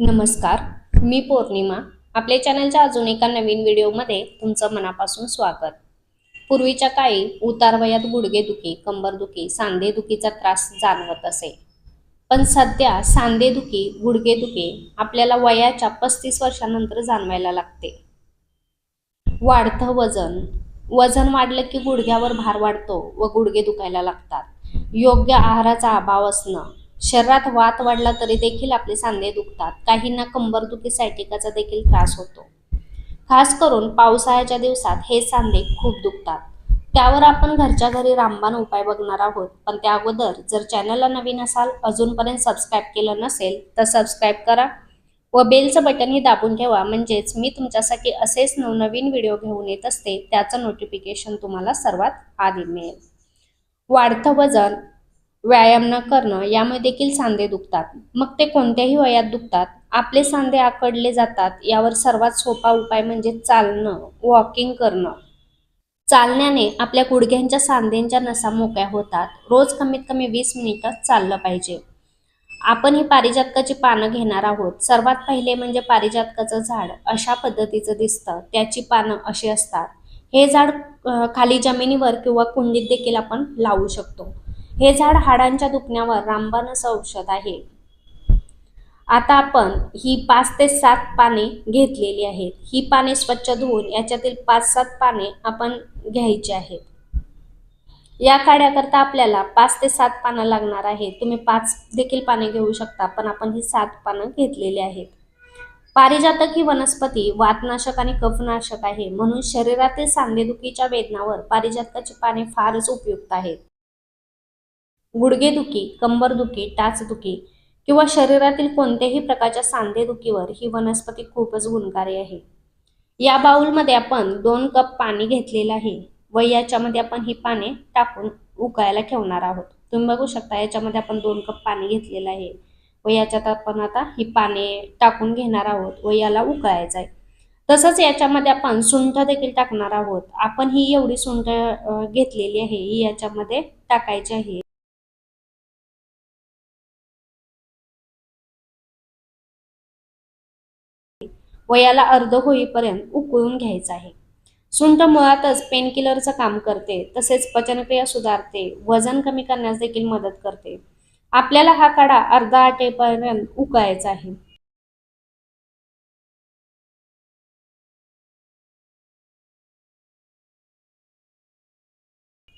नमस्कार मी पौर्णिमा. आपल्या चॅनलच्या अजून एका नवीन व्हिडिओमध्ये तुमचं मनापासून स्वागत. पूर्वीच्या काळी उतार वयात गुडघेदुखी कंबरदुखी सांधेदुखीचा त्रास जाणवत असे. पण सध्या सांधेदुखी गुडघेदुखी आपल्याला वयाच्या पस्तीस वर्षानंतर जाणवायला लागते. वाढतं वजन. वजन वाढलं की गुडघ्यावर भार वाढतो व गुडघे दुखायला लागतात. योग्य आहाराचा अभाव असणं शरीरात वात वाढला तरी देखील आपले सांधे दुखतात. काहींना कंबरदुखी सायटिकाचा देखील त्रास होतो. खास करून पावसाळ्याच्या दिवसात हे सांधे खूप दुखतात. त्यावर आपण घरच्या घरी रामबाण उपाय बघणार आहोत. पण त्या अगोदर जर चॅनलला नवीन असाल अजूनपर्यंत सबस्क्राईब केलं नसेल तर सबस्क्राईब करा व बेलचं बटनही दाबून ठेवा. म्हणजेच मी तुमच्यासाठी असेच नवनवीन व्हिडिओ घेऊन येत असते त्याचं नोटिफिकेशन तुम्हाला सर्वात आधी मिळेल. वाढतं वजन व्यायाम न करणं यामुळे देखील सांधे दुखतात. मग ते कोणत्याही वयात दुखतात. आपले सांधे आकडले जातात. यावर सर्वात सोपा उपाय म्हणजे चालणं वॉकिंग करणं. चालण्याने आपल्या गुडघ्यांच्या सांधेंच्या नसा मोकळ्या होतात. रोज कमीत कमी वीस मिनिटं चाललं पाहिजे. आपण ही पारिजातकाची पानं घेणार आहोत. सर्वात पहिले म्हणजे पारिजातकाचं झाड अशा पद्धतीचं दिसतं. त्याची पानं अशी असतात. हे झाड खाली जमिनीवर किंवा कुंडीत देखील आपण लावू शकतो. हे झाड हाडांच्या दुखण्यावर रामबाण असं औषध आहे. आता आपण ही पाच ते सात पाने घेतलेली आहेत. ही पाने स्वच्छ धुवून याच्यातील पाच सात पाने आपण घ्यायची आहेत. या काड्याकरता आपल्याला पाच ते सात पानं लागणार आहेत. तुम्ही पाच देखील पाने घेऊ शकता पण आपण ही सात पानं घेतलेली आहेत. पारिजातक ही वनस्पती वातनाशक आणि कफनाशक आहे. म्हणून शरीरातील सांधेदुखीच्या वेदनावर पारिजातकाची पाने फारच उपयुक्त आहेत. गुडघेदुखी कंबरदुखी टाचदुखी किंवा शरीरातील कोणत्याही प्रकारच्या सांधेदुखीवर ही वनस्पती खूपच गुणकारी आहे. या बाउलमध्ये आपण दोन कप पाणी घेतलेलं आहे व याच्यामध्ये आपण ही पाने टाकून उकळायला ठेवणार आहोत. तुम्ही बघू शकता याच्यामध्ये आपण दोन कप पाणी घेतलेलं आहे व याच्यात आपण आता ही पाने टाकून घेणार आहोत व याला उकळायचं आहे. तसंच याच्यामध्ये आपण सुंठ देखील टाकणार आहोत. आपण ही एवढी सुंठ घेतलेली आहे ही याच्यामध्ये टाकायची आहे. व याला अर्ध होईपर्यंत उकळून घ्यायचं आहे. सुंठ मुळातच पेनकिलरचं काम करते तसेच पचनक्रिया सुधारते वजन कमी करण्यास देखील मदत करते. आपल्याला हा काढा अर्धा आटेपर्यंत उकळायचा आहे.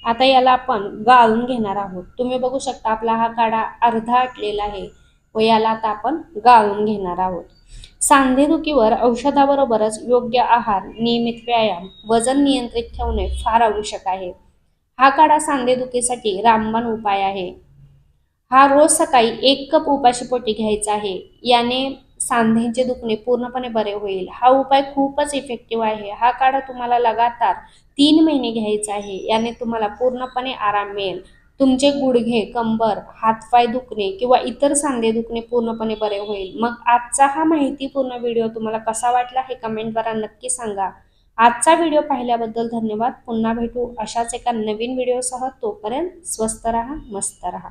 आता याला आपण गाळून घेणार आहोत. तुम्ही बघू शकता आपला हा काढा अर्धा आटलेला आहे. व याला आता आपण गाळून घेणार आहोत. सांधेदुखीवर औषधाबरोबरच योग्य आहार नियमित व्यायाम वजन नियंत्रित ठेवणे फार आवश्यक आहे. हा काढा सांधेदुखीसाठी रामबाण उपाय आहे. हा रोज सकाळी एक कप उपाशीपोटी घ्यायचा आहे. याने सांधेचे दुखणे पूर्णपणे बरे होईल. हा उपाय खूपच इफेक्टिव्ह आहे. हा काढा तुम्हाला लगातार तीन महिने घ्यायचा आहे. याने तुम्हाला पूर्णपणे आराम मिळेल. तुमचे गुडघे कंबर हातपाय दुखणे किंवा इतर सांधे दुखणे पूर्णपणे बरे होईल. मग आजचा हा माहितीपूर्ण व्हिडिओ तुम्हाला कसा वाटला हे कमेंटद्वारा नक्की सांगा. आजचा व्हिडिओ पाहिल्याबद्दल धन्यवाद. पुन्हा भेटू अशाच एका नवीन व्हिडिओसह. तोपर्यंत स्वस्त राहा मस्त राहा.